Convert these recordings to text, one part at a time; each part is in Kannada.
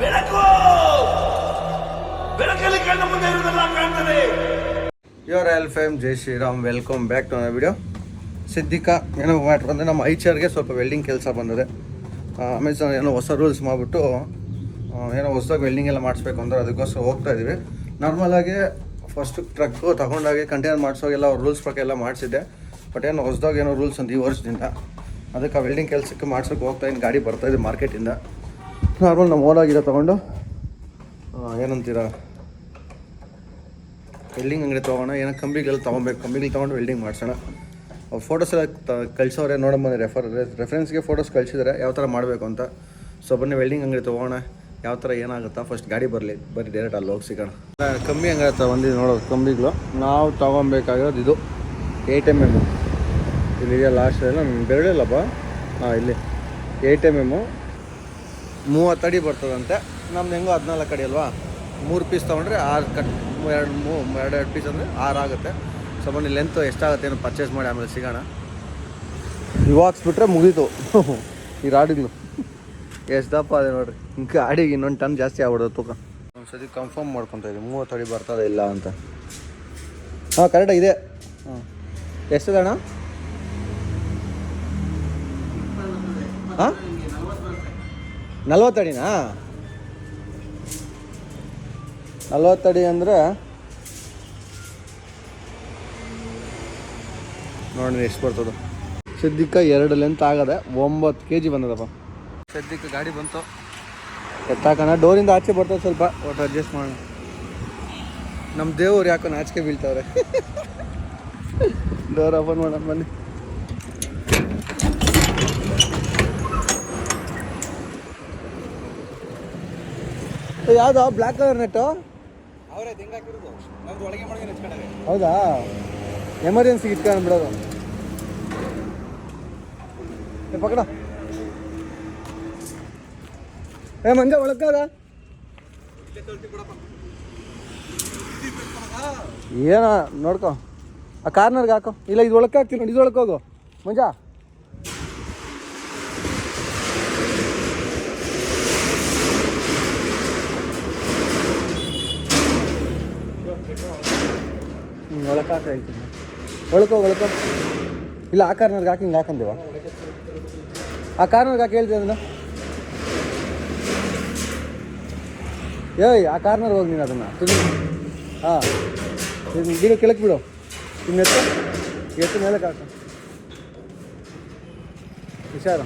ಬೆಳಕು! ಬೆಳಕಲ್ಲಿ ಮುಂದೆ ಯುವರ್ ಎಲ್ fame Jai Shriram, welcome back to video Siddika, ಏನೋ ಮ್ಯಾಟ್ರ್ ಅಂದರೆ ನಮ್ಮ ಐಚರ್ಗೆ ಸ್ವಲ್ಪ ವೆಲ್ಡಿಂಗ್ ಕೆಲಸ ಬಂದಿದೆ. ಅಮೆಝಾನ್ ಏನೋ ಹೊಸ ರೂಲ್ಸ್ ಮಾಡಿಬಿಟ್ಟು ಏನೋ ಹೊಸದಾಗಿ ವೆಲ್ಡಿಂಗ್ ಎಲ್ಲ ಮಾಡಿಸ್ಬೇಕು ಅಂದ್ರೆ ಅದಕ್ಕೋಸ್ಕರ ಹೋಗ್ತಾ ಇದ್ದೀವಿ ನಾರ್ಮಲಾಗಿ ಫಸ್ಟ್ ಟ್ರಕ್ಕು ತಗೊಂಡಾಗಿ ಕಂಟೈನರ್ ಮಾಡಿಸೋಗೆಲ್ಲ ಅವ್ರ ರೂಲ್ಸ್ ಪ್ರಕಾರ ಎಲ್ಲ ಮಾಡಿಸಿದ್ದೆ. ಬಟ್ ಏನೋ ಹೊಸದಾಗ ಏನೋ ರೂಲ್ಸ್ ಅಂತ ಈ ವರ್ಷದಿಂದ. ಅದಕ್ಕೆ ಆ ವೆಲ್ಡಿಂಗ್ ಕೆಲಸಕ್ಕೆ ಮಾಡ್ಸೋಕೆ ಹೋಗ್ತಾ ಇದ್ದೀನಿ. ಗಾಡಿ ಬರ್ತಾಯಿದೆ ಮಾರ್ಕೆಟಿಂದ ನಾರ್ಮಲ್ ನಮ್ಮ ಓಲಾಗಿರೋ ತೊಗೊಂಡು. ಏನಂತೀರಾ? ವೆಲ್ಡಿಂಗ್ ಅಂಗಡಿ ತೊಗೋಣ. ಏನೋ ಕಂಬಿಗಳು ತೊಗೊಬೇಕು. ಕಂಬಿಗಳು ತೊಗೊಂಡು ವೆಲ್ಡಿಂಗ್ ಮಾಡಿಸೋಣ. ಅವ್ರು ಫೋಟೋಸ್ ಎಲ್ಲ ತ, ಕಳಿಸೋರೆ, ನೋಡಮ್ಮ ರೆಫರ್ ರೆಫರೆನ್ಸ್ಗೆ ಫೋಟೋಸ್ ಕಳಿಸಿದರೆ ಯಾವ ಥರ ಮಾಡಬೇಕು ಅಂತ. ಸೊ ಬನ್ನಿ ವೆಲ್ಡಿಂಗ್ ಅಂಗಡಿ ತೊಗೋಣ. ಯಾವ ಥರ ಏನಾಗುತ್ತಾ? ಫಸ್ಟ್ ಗಾಡಿ ಬರಲಿ. ಬರೀ ಡೈರೆಕ್ಟ್ ಅಲ್ಲಿ ಹೋಗಿ ಸಿಗೋಣ. ಕಮ್ಮಿ ಅಂಗಡಿ ಬಂದಿದ್ದು ನೋಡೋದು ಕಂಬಿಗಳು. ನಾವು ತೊಗೊಬೇಕಾಗಿರೋದು ಇದು. ಏಯ್ಟ್ ಎಂ ಎಮ್ಮು ಇಲ್ಲಿ ಲಾಸ್ಟ್ ಎಲ್ಲ ಬೆರಳಿಲ್ಲಪ್ಪ ಹಾಂ ಇಲ್ಲಿ ಏಯ್ಟ್ ಎಂ ಎಮ್ಮು ಮೂವತ್ತು ಅಡಿ ಬರ್ತದಂತೆ. ನಮ್ದು ಹೆಂಗೋ ಹದಿನಾಲ್ಕು ಅಡಿ ಅಲ್ವಾ? ಮೂರು ಪೀಸ್ ತೊಗೊಂಡ್ರೆ ಆರು ಕಟ್ ಎರಡು ಮೂ, ಎರಡು ಎರಡು ಪೀಸ್ ಅಂದರೆ ಆರು ಆಗುತ್ತೆ. ಸೊ ಬನ್ನಿ ಲೆಂತ್ ಎಷ್ಟಾಗುತ್ತೆ ಏನು ಪರ್ಚೇಸ್ ಮಾಡಿ ಆಮೇಲೆ ಸಿಗೋಣ. ಇವು ಹಾಕ್ಸ್ಬಿಟ್ರೆ ಮುಗೀತು. ಈ ರಾಡಿಗ್ಲು ಎಷ್ಟು ದಪ್ಪ ಅದೇ ನೋಡ್ರಿ. ಗಾಡಿಗೆ ಇನ್ನೊಂದು ಟನ್ ಜಾಸ್ತಿ ಆಗ್ಬಿಡೋದು ತೂಕ. ಒಂದು ಸತಿ ಕನ್ಫರ್ಮ್ ಮಾಡ್ಕೊತಾ ಇದ್ದೀವಿ ಮೂವತ್ತು ಅಡಿ ಬರ್ತದ ಇಲ್ಲ ಅಂತ. ಹಾಂ ಕರೆಕ್ಟಾಗಿ ಇದೆ ಹಾಂ. ಎಷ್ಟಿದೆ ಅಣ್ಣ? ಹಾಂ? ನಲ್ವತ್ತಡಿನಾ? ನಲ್ವತ್ತಡಿ ಅಂದರೆ ನೋಡಿ ಎಷ್ಟು ಬರ್ತದೆ. ಸದ್ಯಕ್ಕೆ ಎರಡು ಲೆಂತ್ ಆಗದೆ ಒಂಬತ್ತು ಕೆ ಜಿ ಬಂದದಪ್ಪ. ಸದ್ಯಕ್ಕೆ ಗಾಡಿ ಬಂತು. ಎತ್ತಾಕಣ. ಡೋರಿಂದ ಆಚೆ ಬರ್ತದೆ ಸ್ವಲ್ಪ, ಒಟ್ಟು ಅಡ್ಜಸ್ಟ್ ಮಾಡೋಣ. ನಮ್ಮ ದೇವ್ರು ಯಾಕೋ ನಾಚಿಕೆ ಬೀಳ್ತಾವ್ರೆ. ಡೋರ್ ಓಪನ್ ಮಾಡೋಣ, ಬನ್ನಿ. ಯಾವ್ದು ಬ್ಲ್ಯಾಕ್ ಕಲರ್ ನೆಟ್ಟು ಅವರೇ ದಿಂಗ್ ಹಾಕಿರೋದು. ನಮ್ದು ಒಳಗೆ ಮಾಡಿ ಹಚ್ಕೊಂಡಾರೆ ಹೌದಾ? ಎಮರ್ಜೆನ್ಸಿ ಇಟ್ಕೊಂಡು ಬಿಡೋದು ಏ ಪಕಡ ಏ ಮಂಜ ಒಳಕ್ಕಾಗ ಏನ ನೋಡ್ಕೊ. ಆ ಕಾರ್ನರ್ಗೆ ಹಾಕೋ. ಇಲ್ಲ ಇದು ಒಳಕ್ಕೆ ಹಾಕ್ತೀನಿ ನೋಡಿ ಇದು ಒಳಕ್ಕೆ ಹೋಗು. ಮಂಜ ಹ್ಞೂ ಒಳಕ್ಕೆ ಹಾಕ ಹೇಳ್ತೀನಿ ಒಳಕೋ ಒಳಕೋ ಇಲ್ಲ, ಆ ಕಾರ್ನರ್ಗೆ ಹಾಕಿ ಹಿಂಗೆ ಹಾಕಂದೇವ ಆ ಕಾರ್ನರ್ಗೆ ಹಾಕಿ ಹೇಳ್ತೀವಿ ಅದನ್ನ? ಏಯ್, ಆ ಕಾರ್ನರ್ಗೆ ಹೋಗಿ ನೀನು ಅದನ್ನು. ತುಂಬ ಹಾಂ. ಗಿಡ ಕೆಳಕ್ಕೆ ಬಿಡು. ಇನ್ನು ಎತ್ತು. ಎತ್ತ ಮೇಲೆ ಹಾಕು ಹುಷಾರು.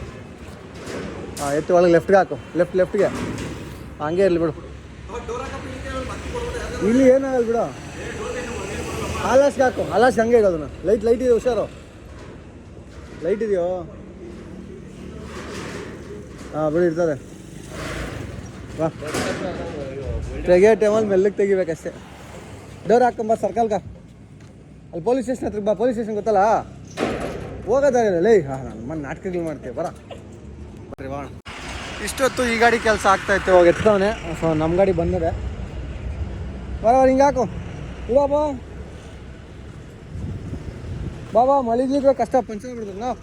ಹಾಂ, ಎತ್ತು ಒಳಗೆ ಲೆಫ್ಟ್ಗೆ ಹಾಕು. ಲೆಫ್ಟ್ ಲೆಫ್ಟ್ಗೆ ಹಂಗೆ ಇರಲಿ ಬಿಡು. ಇಲ್ಲಿ ಏನಾಗಲ್ಲ ಬಿಡು. ಹಾಲಾಸ್ಗೆ ಹಾಕು ಹಾಲಾಸ್ಗೆ ಹಂಗೆ ಇಡೋದನ್ನ ಲೈಟ್ ಲೈಟ್ ಇದೆ ಹುಷಾರು? ಲೈಟ್ ಇದೆಯೋ? ಹಾಂ, ಬಿಡಿ, ಇರ್ತದೆ. ಬಾ ತೆಗಿಯೋ ಟೈಮಲ್ಲಿ ಮೆಲ್ಲಗೆ ತೆಗಿಬೇಕಷ್ಟೇ. ಡೋರ್ ಹಾಕೊಂಬ ಸರ್ಕಲ್ಗ. ಅಲ್ಲಿ ಪೊಲೀಸ್ ಸ್ಟೇಷನ್ ಹತ್ರ ಬಾ, ಪೊಲೀಸ್ ಸ್ಟೇಷನ್ ಗೊತ್ತಲ್ಲ? ಹೋಗೋದಾರೆ ಲೈ, ಹಾಂ ನಾನು ಮನೆ ನಾಟಕಗಳು ಮಾಡ್ತೀವಿ ಬರ. ಬರ್ರಿ ಬಾಣ ಇಷ್ಟೊತ್ತು ಈ ಗಾಡಿ ಕೆಲಸ ಆಗ್ತಾಯಿತ್ತು ಇವಾಗ ಎತ್ತವನೇ. ಸೊ ನಮ್ಮ ಗಾಡಿ ಬಂದಿದೆ. ಬರ ಹಿಂಗೆ ಹಾಕು. ಇವ ಬಾ ಬಾ ಬಾ ಮಳಿಗ್ಲಿಕ್ಕೆ ಕಷ್ಟ, ಪಂಚರ್ ಬಿಡ್ಬೇಕು ಹಿಂಗೋಗಿ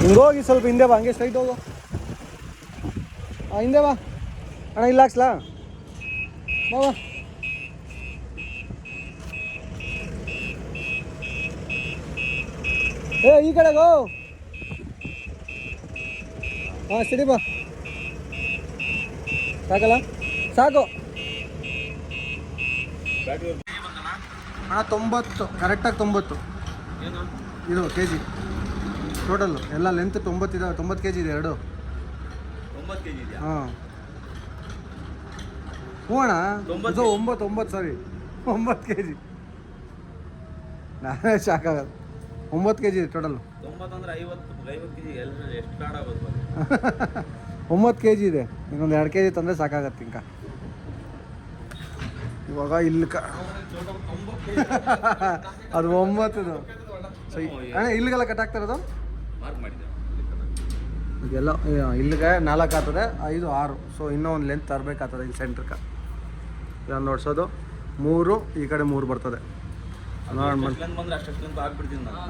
ಹಿಂಗೆ ಹೋಗಿ ಸ್ವಲ್ಪ ಹಿಂದೆ ಬಾ, ಹಂಗೆ ಸ್ಟ್ರೈಟ್ ಹೋಗು. ಹಾಂ ಹಿಂದೆ ಬಾ. ಅಣ್ಣ, ಇಲ್ಲ ಹಾಕ್ಸ್ಲಾ? ಬಾಬಾ. ಏ, ಈ ಕಡೆಗೋ ಹಾಂ ಸರಿ ಬಾ. ಸಾಕಲ್ಲ? ಸಾಕು. ಅಣ್ಣ ತೊಂಬತ್ತು ಕರೆಕ್ಟಾಗಿ ತೊಂಬತ್ತು. ಇದು ಕೆ ಜಿ ಟೋಟಲ್ಲು ಎಲ್ಲ ಲೆಂತ್ ತೊಂಬತ್ತಿದೆ ತೊಂಬತ್ತು ಕೆ ಜಿ ಇದೆ ಎರಡು. ಹಾಂ. ಹ್ಞೂ ಅಣ್ಣ. ಇದು ಒಂಬತ್ತು ಒಂಬತ್ತು ಸಾರಿ ಒಂಬತ್ತು ಕೆ ಜಿ ನಾನೇ ಶಾಕ್ ಆಗೋದು ಒಂಬತ್ತು ಕೆ ಜಿ ಇದೆ ಟೋಟಲ್ ಒಂಬತ್ತು ಕೆ ಜಿ ಇದೆ. ಇನ್ನೊಂದು ಎರಡು ಕೆ ಜಿ ತಂದರೆ ಸಾಕಾಗತ್ತೆ ಇಂಕ. ಇವಾಗ ಇಲ್ಲಿ ಕ ಅದು ಒಂಬತ್ತು ಸೊ ಅಣ್ಣ ಇಲ್ಲಿಗೆಲ್ಲ ಕಟ್ಟಾಗ್ತಿರೋದು ಇದೆಲ್ಲ ಇಲ್ಲಿಗೆ ನಾಲ್ಕು ಆಗ್ತದೆ. ಐದು ಆರು. ಸೊ ಇನ್ನೂ ಒಂದು ಲೆಂತ್ ತರಬೇಕಾಗ್ತದೆ ಇಲ್ಲಿ ಸೆಂಟ್ರಕ್ಕೆ ಇದನ್ನು ನೋಡ್ಸೋದು. ಮೂರು ಈ ಕಡೆ ಮೂರು ಬರ್ತದೆ.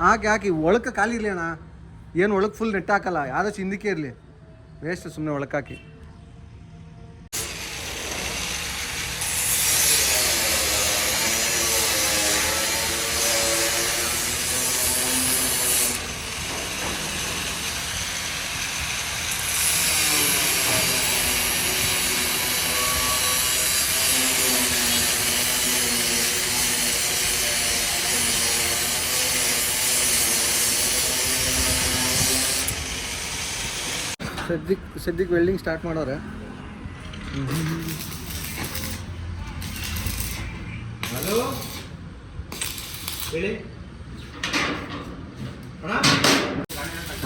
ಹಾಕಿ ಹಾಕಿ. ಒಳಕ್ಕೆ ಖಾಲಿ ಇರಲಿ ಅಣ್ಣ. ಏನು ಒಳಕ್ಕೆ ಫುಲ್ ನೆಟ್ ಹಾಕಲ್ಲ. ಯಾವುದೋ ಚಿಂದಿಕೆ ಇರಲಿ. ವೇಸ್ಟ್ ಸುಮ್ಮನೆ ಒಳಕ್ಕೆ ಸದ್ಯಕ್ಕೆ ಸದ್ಯಕ್ಕೆ ವೆಲ್ಡಿಂಗ್ ಸ್ಟಾರ್ಟ್ ಮಾಡೋರೆ.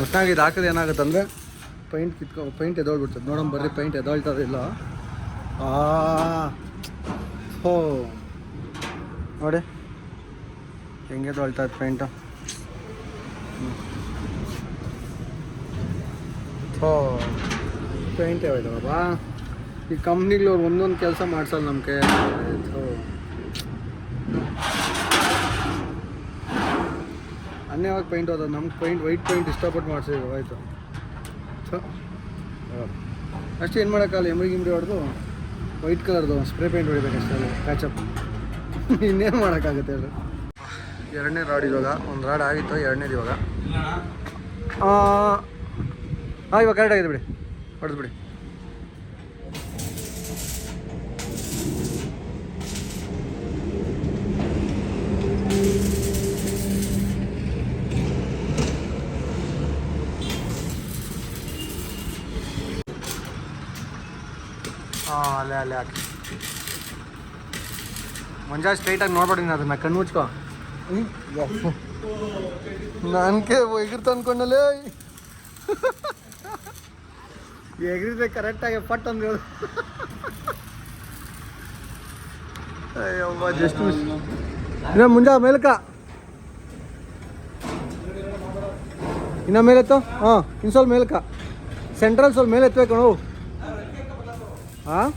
ಒಟ್ಟಾಗಿ ಇದು ಹಾಕಿದ್ರೆ ಏನಾಗುತ್ತೆ ಅಂದರೆ ಪೈಂಟ್ ಕಿತ್ಕೊ ಪೈಂಟ್ ಎದೊಳ್ಬಿಡ್ತದೆ. ನೋಡೋಣ ಬರ್ರಿ ಪೈಂಟ್ ಎದೊಳ್ತದೆ ಇಲ್ಲ? ಆ ಹೋ. ನೋಡಿ. ಹೆಂಗೆ ದೊಳ್ತಾ ಇತ್ತು ಪೈಂಟು ಥೋ ಪೇಂಟ್ ಹೋಯ್ತವಪ್ಪ ಈ ಕಂಪ್ನಿಗಳು ಅವ್ರು ಒಂದೊಂದು ಕೆಲಸ ಮಾಡ್ಸಲ್ಲ ನಮಗೆ. ಕೈ ಥೋ ಅನ್ಯವಾಗಿ ಪೈಂಟ್ ಹೋದ ನಮ್ಗೆ ಪೈಂಟ್ ವೈಟ್ ಪೇಂಟ್ ಇಷ್ಟಪಟ್ಟು ಮಾಡಿಸಿದ್ರು ಆಯಿತು. ಅಷ್ಟು ಅಷ್ಟೇ ಏನು ಮಾಡೋಕ್ಕಲ್ಲ ಎಮ್ರಿ ಗಿಮ್ರಿ ಹೊಡೆದು ವೈಟ್ ಕಲರ್ದು ಸ್ಪ್ರೇ ಪೇಂಟ್ ಹೊಡಿಬೇಕಷ್ಟೇ ಅಲ್ಲಿ ಪ್ಯಾಚಪ್ ಇನ್ನೇನು ಮಾಡೋಕ್ಕಾಗುತ್ತೆ ಅದು? ಎರಡನೇ ರಾಡ್ ಇವಾಗ ಒಂದು ರಾಡ್ ಆಗಿತ್ತು ಎರಡನೇದು ಇವಾಗ. ಹಾಂ, ಇವಾಗ ಕರೆಕ್ಟ್ ಆಗಿದೆ ಬಿಡಿ. ಹೊಡೆದು ಬಿಡಿ ಹಾಂ ಅಲ್ಲೇ ಅಲ್ಲೇ ಹಾಕಿ. ಸ್ಟ್ರೈಟ್ ಸ್ಟ್ರೈಟಾಗಿ ನೋಡ್ಬೇಡಿ ನೀನು ಅದನ್ನ, ಕಣ್ಣು ಮುಚ್ಕೋ. ನನಗೆ ಎಗಿರ್ತ ಅನ್ಕೊಂಡಲ್ಲೇ ಎಗ್ರಿದ್ರೆ ಕರೆಕ್ಟಾಗಿ ಪಟ್ ಅಂದ್ರೆ ಅಯ್ಯವ್ವ ಜಸ್ಟ್ ಮಿಸ್ ಇನ್ನ ಮುಂಜಾ ಮೇಲ್ಕ ಇನ್ನ ಮೇಲೆತ್ತು? ಹಾಂ ಇನ್ನು ಸ್ವಲ್ಪ ಮೇಲ್ಕ ಸೆಂಟ್ರಲ್ ಸ್ವಲ್ಪ ಮೇಲೆ ಎತ್ತಬೇಕು ನಾವು. ಹಾಂ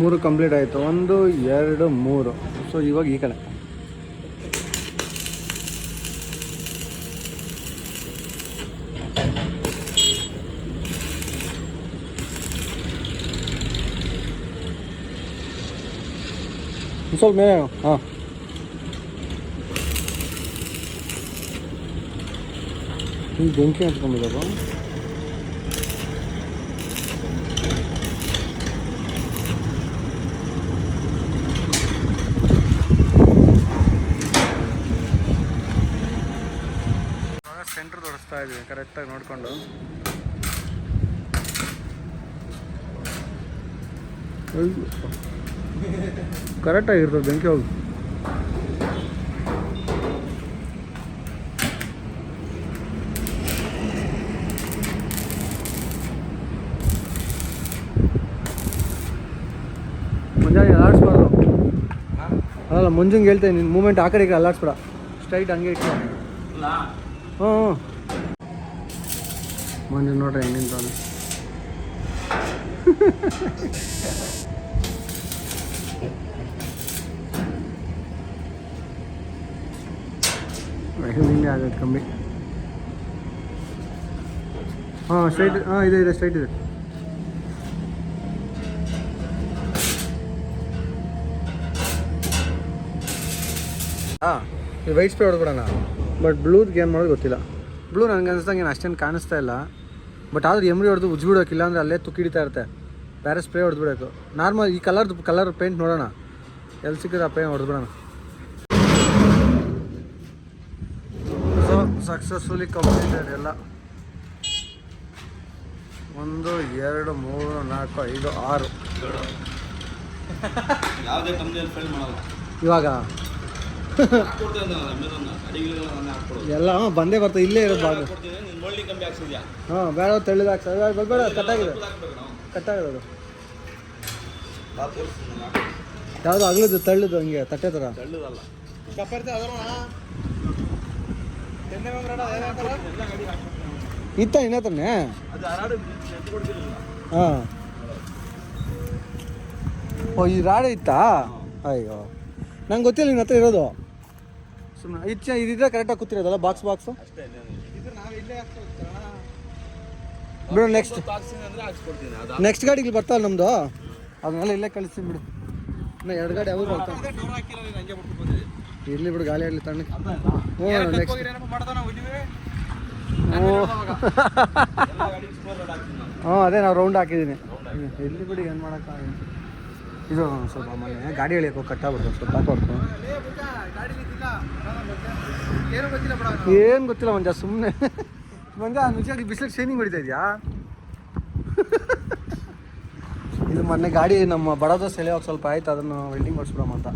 ಮೂರು ಕಂಪ್ಲೀಟ್ ಆಯಿತು. ಒಂದು, ಎರಡು, ಮೂರು. ಸೊ ಇವಾಗ ಈ ಕಡೆ. ಸ್ವಲ್ಪ ಮೇಲೆ ಹಾಂ ಈ ಬೆಂಕಿ ಹಚ್ಕೊಂಡಿದ್ದಪ್ಪ ಸೆಂಟ್ರ್ ತೋರಿಸ್ತಾ ಇದ್ದೀವಿ ಕರೆಕ್ಟಾಗಿ ನೋಡಿಕೊಂಡು ಕರೆಕ್ಟಾಗಿರ್ತದೆ ಬೆಂಕಿ ಹೋಗಿ ಮುಂಜಾನೆ ಅಲ್ಲಾಡಿಸ್ಬಾರ್ದು. ಅಲ್ಲ, ಮುಂಜಾನೆ ಹೇಳ್ತೇನೆ ನಿನ್ನ ಮೂಮೆಂಟ್ ಆ ಕಡೆ ಅಲ್ಲಾಡಿಸ್ಬೇಡ. ಸ್ಟ್ರೈಟ್ ಹಂಗೆ ಇಟ್ಟು ಹ್ಞೂ ಹ್ಞೂ ಮುಂಜಾನೆ ನೋಡ್ರಿ ಹೆಂಗೆ ಹಿಂಗೆ ಆಗುತ್ತೆ ಕಮ್ಮಿ. ಹಾಂ ಸ್ಟ್ರೈಟ್ ಹಾಂ, ಇದೆ ಇದೆ ಸ್ಟ್ರೈಟ್ ಇದೆ. ಹಾಂ ವೈಟ್ ಸ್ಪ್ರೇ ಹೊಡೆದ್ಬಿಡೋಣ ಬಟ್ ಬ್ಲೂದ್ಗೆ ಏನು ಮಾಡೋದು ಗೊತ್ತಿಲ್ಲ. ಬ್ಲೂ ನನಗೆ ಅನ್ಸ್ದಂಗೆ ಏನು ಅಷ್ಟೇನು ಕಾಣಿಸ್ತಾ ಇಲ್ಲ. ಬಟ್ ಆದರೂ ಎಮ್ರಿ ಹೊಡೆದು ಉಜ್ಬಿಡೋಕಿಲ್ಲ ಅಂದರೆ ಅಲ್ಲೇ ತುಕ್ಕಿಡಿತಾ ಇರುತ್ತೆ. ಬೇರೆ ಸ್ಪ್ರೇ ಹೊಡೆದ್ಬಿಡೋದು ನಾರ್ಮಲ್ ಈ ಕಲರ್ದು ಕಲರ್ ಪೇಂಟ್ ನೋಡೋಣ. ಎಲ್ಲಿ ಸಿಕ್ಕಿದ್ರೆ ಆ ಪೇಂಟ್ ಹೊಡೆದ್ಬಿಡೋಣ ಸೊ ಸಕ್ಸಸ್ಫುಲಿ ಕಂಪ್ಲೀಟೆಡ್ ಎಲ್ಲ. ಒಂದು ಎರಡು ಮೂರು ನಾಲ್ಕು ಐದು ಆರು. ಯಾವುದೇ ಕಂಪ್ನಿಯಲ್ಲಿ ಫೇಲ್ ಮಾಡಲ್ಲ. ಇವಾಗ? ಎಲ್ಲ ಹಾಂ ಬಂದೇ ಬರ್ತದೆ ಇಲ್ಲೇ ಇರೋದು ಭಾಗ ಹಾಂ ಬೇಡ ತಳ್ಳಿದ ಹಾಕ್ಸ ಬೇಡ ಕಟ್ಟಾಗಿದೆ ಕಟ್ಟಾಗಿರೋದು. ಯಾವುದು ಅಗಲದು ತಳ್ಳಿದ್ದು ಹಂಗೆ ತಟ್ಟೆ ಥರ ತೆಳ್ಳದಲ್ಲ. ಇತ್ತ ಇನ್ನ ಹಾ. ಓ, ಈ ರಾಡ ಇತ್ತಾ? ಅಯ್ಯೋ. ನಂಗೆ ಗೊತ್ತಿಲ್ಲ ನಿನ್ನ ಹತ್ರ ಇರೋದು. ಸುಮ್ಮನೆ ಇಚ್ಛೆ ಇದಿದ್ರೆ ಕರೆಕ್ಟಾಗಿ ಕೂತಿರೋದಲ್ಲ ಬಾಕ್ಸ್ ಬಾಕ್ಸು ಬಿಡು ನೆಕ್ಸ್ಟ್ ನೆಕ್ಸ್ಟ್ ಗಾಡಿ ಇಲ್ಲಿ ಬರ್ತಾವಲ್ಲ ನಮ್ಮದು ಅದನ್ನೆಲ್ಲ ಇಲ್ಲೇ ಕಳಿಸ್ತೀನಿ ಬಿಡು. ಇನ್ನು ಎರಡು ಗಾಡಿ ಯಾವಾಗ ಬರ್ತಾವೆ ಇರಲಿ ಬಿಡು ಗಾಳಿ ಆಡ್ಲಿ ತಣ್ಣ ಹ್ಞೂ ನೆಕ್ಸ್ಟ್ ಅದೇ ನಾವು ರೌಂಡ್ ಹಾಕಿದ್ದೀನಿ ಎಲ್ಲಿ ಬಿಡಿ ಏನು ಮಾಡೋಕ್ಕಾಗಲ್ಲ. ಇದು ಸ್ವಲ್ಪ ಮನೆ ಗಾಡಿ ಎಳಿಯಕ್ಕೆ ಕಟ್ಟಾಗ್ಬಿಡ್ತು ಸ್ವಲ್ಪ ಹಾಕೋಬೇಕು ಏನು ಗೊತ್ತಿಲ್ಲ ಬಿಡ ಏನು ಗೊತ್ತಿಲ್ಲ ಮಂಜ ಸುಮ್ಮನೆ ಮಂಜ ನಿಜವಾಗಿ ಬಿಸಿಲಿಗೆ ಶೈನಿಂಗ್ ಹೊಡಿತಾ ಇದೆಯಾ? ಇದು ಮೊನ್ನೆ ಗಾಡಿ ನಮ್ಮ ಬಡದ ಸೆಳೆಯೋಕೆ ಸ್ವಲ್ಪ ಆಯ್ತು ಅದನ್ನು ವೆಲ್ಡಿಂಗ್ ಮಾಡಿಸ್ಬಿಡೋಣ ಅಂತ.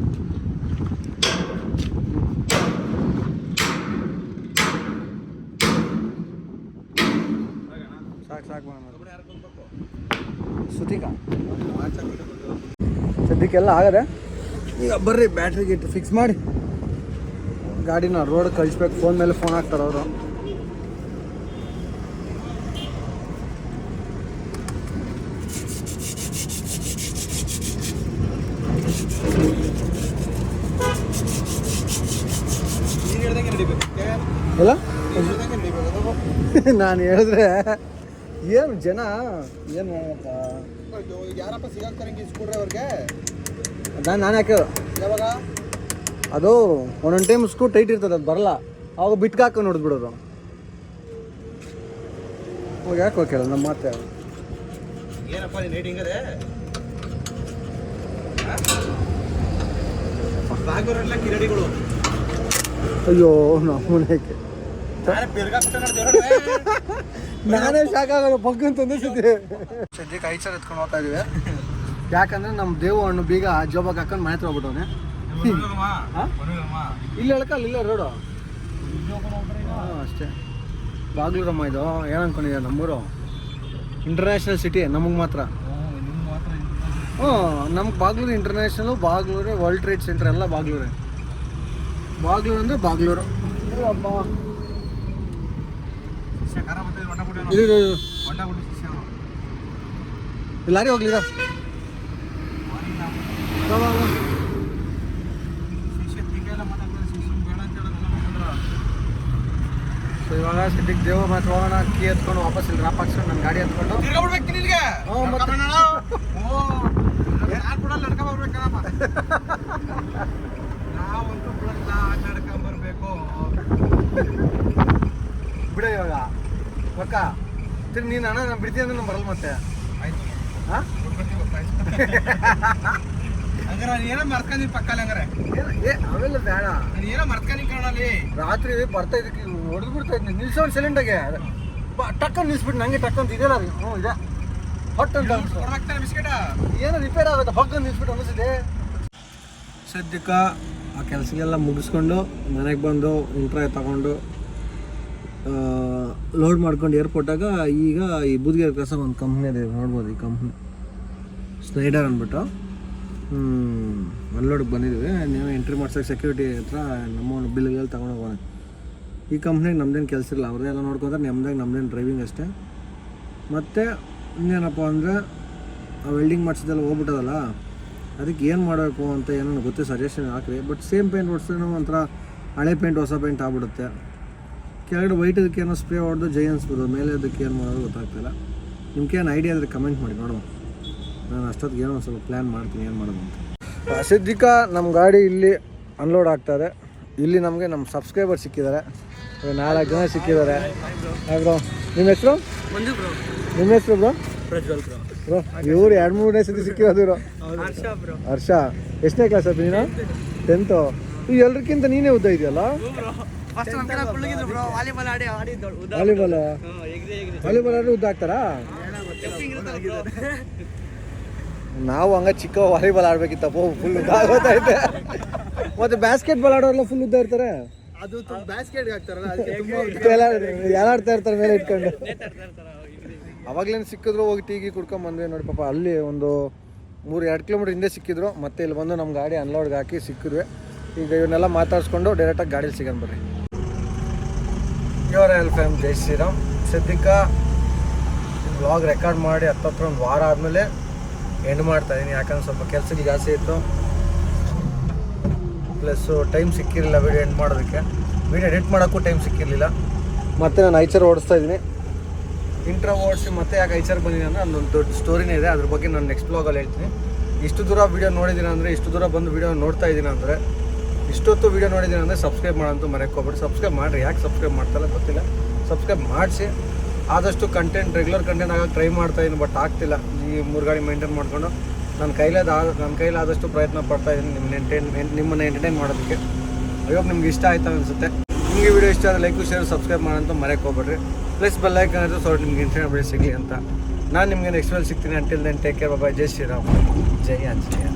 ಸುತಿಕ ಸದ್ಯಕ್ಕೆಲ್ಲ ಆಗದೆ? ಈಗ ಬರ್ರಿ ಬ್ಯಾಟ್ರಿ ಗಿಟ್ ಫಿಕ್ಸ್ ಮಾಡಿ. ಗಾಡಿನ ರೋಡ್ ಕಳಿಸ್ಬೇಕು ಫೋನ್ ಮೇಲೆ ಫೋನ್ ಹಾಕ್ತಾರೆ ಅವರು. ಅದು. ನಾನು ಹೇಳಿದ್ರೆ ಏನು ಜನ? ಏನು ಮಾಡಪ್ಪ ಯಾರಪ್ಪ ಸಿಗಾಕ್ತಾರೆ ಹಿಂಗೆ ಸ್ಕೂಡ್ರೆ ಅವ್ರಿಗೆ? ನಾನು ನಾನು ಯಾಕೆ? ಯಾವಾಗ? ಅದು ಒಂದೊಂದು ಟೈಮ್ ಸ್ಕ್ರೂ ಟೈಟ್ ಇರ್ತದೆ ಅದು ಬರಲ್ಲ. ಅವಾಗ ಬಿಟ್ಕಾಕ ನೋಡಿದ್ಬಿಡೋದು ಅವಾಗ ಯಾಕೆ ಹೋಗ್ಯಾರ ನಮ್ಮ ಮಾತೆ ಏನಪ್ಪ ನೀನು ರೇಟಿಂಗ್ ಅದೇ? ಬಾಗೂರೆಲ್ಲ ಕಿರಡಿಗಳು. ಅಯ್ಯೋ ನೋಡಿ ದೇವ್ರೇ. ನಾನೇ ಶಾಕ್ ಆಗೋದು ಪಕ್ಕ ಅಂತ ಅನಿಸುತ್ತೆ ಸದ್ಯಕ್ಕೆ ಐದು ಸಾವಿರ ಎತ್ಕೊಂಡು ಹೋಗ್ತಾ ಇದೀವಿ ಯಾಕಂದ್ರೆ ನಮ್ಮ ದೇವು ಹಣ್ಣು ಬೀಗ ಜೋಬಾಗ ಹಾಕೊಂಡು ಮನೆ ಹತ್ರ ಹೋಗ್ಬಿಟ್ಟವನೆ. ಇಲ್ಲ ಹೇಳ್ಕಲ್ಲ ಇಲ್ಲೇ ರೋಡು. ಅಷ್ಟೇ. ಬಾಗ್ಲೂರಮ್ಮ ಇದು ಏನು ಅನ್ಕೊಂಡಿದ್ಯಾ ನಮ್ಮೂರು? ಇಂಟರ್ನ್ಯಾಷನಲ್ ಸಿಟಿ ನಮಗೆ ಮಾತ್ರ. ಹ್ಞೂ, ನಿಮ್ಮ ಹ್ಞೂ ನಮ್ಗೆ Bagalur international Bagalur world trade centre ಎಲ್ಲ ಬಾಗ್ಲೂರೇ. ಬಾಗ್ಲೂರು ಅಂದರೆ ಬಾಗ್ಲೂರು. ಅಮ್ಮ. ಇದು ಇದು, ಇದು. ಲಾರಿ ಹೇಳೋದನ್ನ ಸೊ ಇವಾಗ ಸದ್ಯಕ್ಕೆ ದೇವ ಮತ್ತೆ ಹೋಗೋಣ ಕೀ ಎತ್ಕೊಂಡು ವಾಪಸ್ ಇಲ್ಲಿ ಡ್ರಾಪ್ ಹಾಕ್ಸ್ಕೊಂಡು ನನ್ನ ಗಾಡಿ ಎತ್ಕೊಂಡು ತಿರ್ಗಾ ಬಿಡ್ಬೇಕು ನೀನು ಇಲ್ಲಿಗೆ? ಹ್ಞೂ, ಮತ್ತೆ? ನಡ್ಕೊಂಡ್ ಕೂಡ ಓ, ಯಾರ್ ಬಿಡಲ್ಲ, ನಡ್ಕೊಂಡ್ ಬರ್ಬೇಕಲ್ಲಮ್ಮ? ನಾವಂತೂ ಬಿಡಲ್ಲ, ನಡ್ಕೊಂಡ್ ಬರ್ಬೇಕು. ಬಿಡ ಇವಾಗ ಪಕ್ಕ? ತಿರ್ಗಿ ನೀನು ಅಣ್ಣ ನಾನು ಬಿಡ್ತೀನಿ ಅಂದ್ರೆ ನಾನು ಬರಲ್ಲ ಮತ್ತೆ. ಆಯ್ತು. ಹಾಂ. ಹಂಗಾರೆ ಏನೋ ಮರ್ತ್ಕೊಂಡಿನಿ ಪಕ್ಕಲ್ಲಿ ಹಂಗಾರೆ. ಏ ಅವೆಲ್ಲ ಬೇಡ. ನಾನು ಏನೋ ಮರ್ತ್ಕೊಂಡಿನಿ ಕಣಲ್ಲಿ ರಾತ್ರಿ ಬರ್ತಾ ಇದಕ್ಕೆ ಹೊಡೆದು ಬಿಡ್ತಾ ಇದ್ದೀನಿ ನಿಲ್ಸೋಣ ಸಿಲಿಂಡರ್ಗೆ ಟಕ್ಕನ್ ನಿಲ್ಸ್ಬಿಟ್ಟು ನಂಗೆ ಟಕ್ಕಂತ ಇದೆಯಲ್ಲ ಅದು. ಹ್ಞೂ ಇದೆ. ಹೊಟ್ಟು ಅಂತ ಬಿಸ್ಕೆಟ? ಏನೋ ರಿಪೇರ್ ಆಗುತ್ತೆ ಹೊಗ್ ನಿಲ್ಸ್ಬಿಟ್ಟು ಅನಿಸಿದೆ ಸದ್ಯಕ್ಕ ಆ ಕೆಲಸಗೆಲ್ಲ ಮುಗಿಸ್ಕೊಂಡು ಮನೆಗೆ ಬಂದು ಇಂಟ್ರಾ ತಗೊಂಡು ಲೋಡ್ ಮಾಡ್ಕೊಂಡು ಏರ್ಪೋರ್ಟಾಗ ಈಗ ಈ ಬುದ್ಗೇರ್ ಕಸ ಒಂದು ಕಂಪ್ನಿ ಇದೆ, ನೋಡ್ಬೋದು ಈ ಕಂಪ್ನಿ ಸ್ನೈಡರ್ ಅಂದ್ಬಿಟ್ಟು. ಅನ್ಲೋಡ್ಗೆ ಬಂದಿದ್ದೀವಿ ನೀವು ಎಂಟ್ರಿ ಮಾಡ್ಸೋಕೆ ಸೆಕ್ಯೂರಿಟಿ ಹತ್ರ ನಮ್ಮ ಬಿಲ್ಗೆಲ್ಲ ತೊಗೊಂಡೋಗೋಣ ಹೋಗೋಣ. ಈ ಕಂಪ್ನಿಗೆ ನಮ್ದೇನು ಕೆಲಸ ಇಲ್ಲ. ಅವ್ರದ್ದೇ ಎಲ್ಲ ನೋಡ್ಕೊಂತಾರೆ. ನಮ್ದಾಗ ನಮ್ದೇನು ಡ್ರೈವಿಂಗ್ ಅಷ್ಟೇ. ಮತ್ತು ಇನ್ನೇನಪ್ಪ ಅಂದರೆ, ಆ ವೆಲ್ಡಿಂಗ್ ಮಾಡಿಸಿದೆಲ್ಲ ಹೋಗ್ಬಿಟ್ಟದಲ್ಲ, ಅದಕ್ಕೆ ಏನು ಮಾಡಬೇಕು ಅಂತ ಏನೋ ಗೊತ್ತೇ ಸಜೆಷನ್ ಹಾಕ್ರಿ. ಬಟ್ ಸೇಮ್ ಪೇಂಟ್ ಹೊಡ್ಸಿದ್ರೆ ಒಂಥರ ಹಳೆ ಪೇಂಟ್ ಹೊಸ ಪೇಂಟ್ ಆಗ್ಬಿಡುತ್ತೆ. ಕೆಳಗಡೆ ವೈಟ್ ಅದಕ್ಕೆ ಏನೋ ಸ್ಪ್ರೇ ಹೊಡೆದು ಜೈ ಅನ್ಸ್ಬೋದು ಮೇಲೆ ಅದಕ್ಕೆ ಏನು ಮಾಡೋದು ಗೊತ್ತಾಗ್ತಿಲ್ಲ ನಿಮ್ಗೇನು ಐಡಿಯಾ ಆದರೆ ಕಮೆಂಟ್ ಮಾಡಿ ನೋಡುವ ನಾನು ಅಷ್ಟೊತ್ತಿಗೆ ಏನೋ ಒಂದು ಸ್ವಲ್ಪ ಪ್ಲ್ಯಾನ್ ಮಾಡ್ತೀನಿ ಏನು ಮಾಡೋದು ಅಂತ. ಸಿದ್ಧಿಕ ನಮ್ಮ ಗಾಡಿ ಇಲ್ಲಿ ಅನ್ಲೋಡ್ ಇದೆ. ಇಲ್ಲಿ ನಮಗೆ ನಮ್ಮ ಸಬ್ಸ್ಕ್ರೈಬರ್ ಸಿಕ್ಕಿದ್ದಾರೆ. ನಾಲ್ಕು ಜನ ಸಿಕ್ಕಿದ್ದಾರೆ. ಬ್ರೋ ನಿಮ್ಮ ಹೆಸರು? ನಿಮ್ಮ ಹೆಸರು ಬ್ರೋ ಬ್ರೋ ಇವರು ಎರಡು ಮೂರನೇ ಸತಿ ಸಿಕ್ಕಿರೋದು ಇವರು. ಹರ್ಷ ಎಷ್ಟನೇ ಕ್ಲಾಸ್ ಅಪ್ಪ ನೀನು? ಟೆಂತು ಈ ಎಲ್ರಿಗಿಂತ ನೀನೇ ಉದ್ದ ಇದೆಯಲ್ಲ? ಫಸ್ಟ್ ನಮ್ಮ ಕಡೆ ಬ್ರೋ ವಾಲಿಬಾಲ್ ಆಡಿ ಆಡಿದ್ದು ವಾಲಿಬಾಲ್ ಎಗ್ರಿ ಎಗ್ರಿ. ವಾಲಿಬಾಲ್ ಆದ್ರೆ ಉದ್ದ ಆಗ್ತಾರಾ? ನಾವು ಹಂಗ ಚಿಕ್ಕ ವಾಲಿಬಾಲ್ ಆಡ್ಬೇಕಿತ್ತಪ್ಪ ಫುಲ್ ಉದ್ದ ಆಗೋತೈತೆ. ಮತ್ತೆ ಬ್ಯಾಸ್ಕೆಟ್ ಬಾಲ್ ಆಡೋರೆಲ್ಲ ಫುಲ್ ಉದ್ದ ಇರ್ತಾರೆ. ಅದು ಬ್ಯಾಸ್ಕೆಟ್ ಹಾಕ್ತಾರಲ್ಲ ಅದಕ್ಕೆ ಎಲ್ಲ ಆಡ್ತಾ ಇರ್ತಾರೆ ಮೇಲೆ ಇಟ್ಕೊಂಡು. ಅವಾಗ್ಲೇನು ಸಿಕ್ಕಿದ್ರು ಹೋಗಿ ಟೀಗಿ ಕುಡ್ಕೊಂಡ್ ಬಂದ್ವಿ ನೋಡಿ ಪಾಪ ಅಲ್ಲಿ ಒಂದು ಮೂರು ಎರಡು ಕಿಲೋಮೀಟರ್ ಹಿಂದೆ ಸಿಕ್ಕಿದ್ರು. ಮತ್ತೆ ಇಲ್ಲಿ ಬಂದು ನಮ್ಮ ಗಾಡಿ ಅನ್ಲೋಡ್ಗೆ ಹಾಕಿ ಸಿಕ್ಕಿದ್ವಿ. ಈಗ ಇವನ್ನೆಲ್ಲ ಮಾತಾಡ್ಸ್ಕೊಂಡು ಡೈರೆಕ್ಟಾಗಿ ಗಾಡೀಲಿ ಸಿಗೋಣ ಬರ್ರಿ. ಇವರ ಎಲ್ ಫ್ಯಾಮ್ ಜೈ ಶ್ರೀರಾಮ್ ಸದ್ಯಕ್ಕ ಬ್ಲಾಗ್ ರೆಕಾರ್ಡ್ ಮಾಡಿ ಹತ್ತತ್ರ ಒಂದು ವಾರ ಆದಮೇಲೆ ಎಂಡ್ ಮಾಡ್ತಾ ಇದ್ದೀನಿ ಯಾಕಂದ್ರೆ ಸ್ವಲ್ಪ ಕೆಲಸಕ್ಕೆ ಜಾಸ್ತಿ ಇತ್ತು. ಪ್ಲಸ್ಸು ಟೈಮ್ ಸಿಕ್ಕಿರಲಿಲ್ಲ ವೀಡಿಯೋ ಎಂಡ್ ಮಾಡೋದಕ್ಕೆ. ವೀಡಿಯೋ ಎಡಿಟ್ ಮಾಡೋಕ್ಕೂ ಟೈಮ್ ಸಿಕ್ಕಿರಲಿಲ್ಲ. ಮತ್ತು ನಾನು ಐಚರ್ ಓಡಿಸ್ತಾ ಇದ್ದೀನಿ ಇಂಟ್ರೋ ಓಡಿಸಿ ಮತ್ತೆ ಯಾಕೆ ಐಚರ್ ಬಂದಿದ್ದೀನಿ ಅಂದರೆ ಅದೊಂದು ದೊಡ್ಡ ಸ್ಟೋರಿನೇ ಇದೆ. ಅದ್ರ ಬಗ್ಗೆ ನಾನು ನೆಕ್ಸ್ಟ್ ಬ್ಲಾಗಲ್ಲಿ ಹೇಳ್ತೀನಿ. ಇಷ್ಟು ದೂರ ವೀಡಿಯೋ ನೋಡಿದ್ದೀನಿ ಅಂದರೆ ಇಷ್ಟು ದೂರ ಬಂದು ವೀಡಿಯೋ ನೋಡ್ತಾ ಇದ್ದೀನಿ ಅಂದರೆ ಇಷ್ಟೊತ್ತು ವೀಡಿಯೋ ನೋಡಿದ್ದೀನಿ ಅಂದರೆ ಸಬ್ಸ್ಕ್ರೈಬ್ ಮಾಡೋಂತೂ ಮರೆಯೋಕ್ಕೋಗ್ಬಿಡಿ ಸಬ್ಸ್ಕ್ರೈಬ್ ಮಾಡಿರಿ. ಯಾಕೆ ಸಬ್ಸ್ಕ್ರೈಬ್ ಮಾಡ್ತಾಯಿಲ್ಲ ಗೊತ್ತಿಲ್ಲ. ಸಬ್ಸ್ಕ್ರೈಬ್ ಮಾಡಿಸಿ. ಆದಷ್ಟು ಕಂಟೆಂಟ್ ರೆಗ್ಯುಲರ್ ಕಂಟೆಂಟ್ ಆಗೋಕ್ಕೆ ಟ್ರೈ ಮಾಡ್ತಾ ಇದ್ದೀನಿ ಬಟ್ ಆಗ್ತಿಲ್ಲ. ಈ ಮೂರು ಗಾಡಿ ಮೇಂಟೈನ್ ಮಾಡಿಕೊಂಡು ನನ್ನ ಕೈಲಾದ ನನ್ನ ಕೈಲಾದಷ್ಟು ಪ್ರಯತ್ನ ಪಡ್ತಾ ಇದ್ದೀನಿ ನಿಮ್ಮ ಎಂಟೈನ್ ನಿಮ್ಮನ್ನು ಎಂಟರ್ಟೈನ್ ಮಾಡೋದಕ್ಕೆ. ಅಯ್ಯೋ ನಿಮ್ಗೆ ಇಷ್ಟ ಆಯ್ತಾ ಅನಿಸುತ್ತೆ. ನಿಮಗೆ ವಿಡಿಯೋ ಇಷ್ಟ ಆದರೆ ಲೈಕ್ ಶೇರ್ ಸಬ್ಸ್ಕ್ರೈಬ್ ಮಾಡೋಂತ ಮರೆಯೋಕೆ ಹೋಗ್ಬೇಡ್ರಿ. ಪ್ಲಸ್ ಬೆಲ್ ಲೈಕ್ ಅನ್ನೋದು ಸೊ ನಿಮ್ಗೆ ಇಂಟರ್ನೆಟ್ ಬೆಳೆ ಸಿಗಲಿ ಅಂತ. ನಾನು ನಿಮಗೆ ನೆಕ್ಸ್ಟ್ ಮೇಲೆ ಸಿಗ್ತೀನಿ. ಅಂಟಿಲ್ ದೆನ್ ಟೇಕ್ ಕೇರ್ ಬಾಬಾ ಜೈ ಶ್ರೀರಾಮ್. ಜೈ ಆಂಜನೇಯ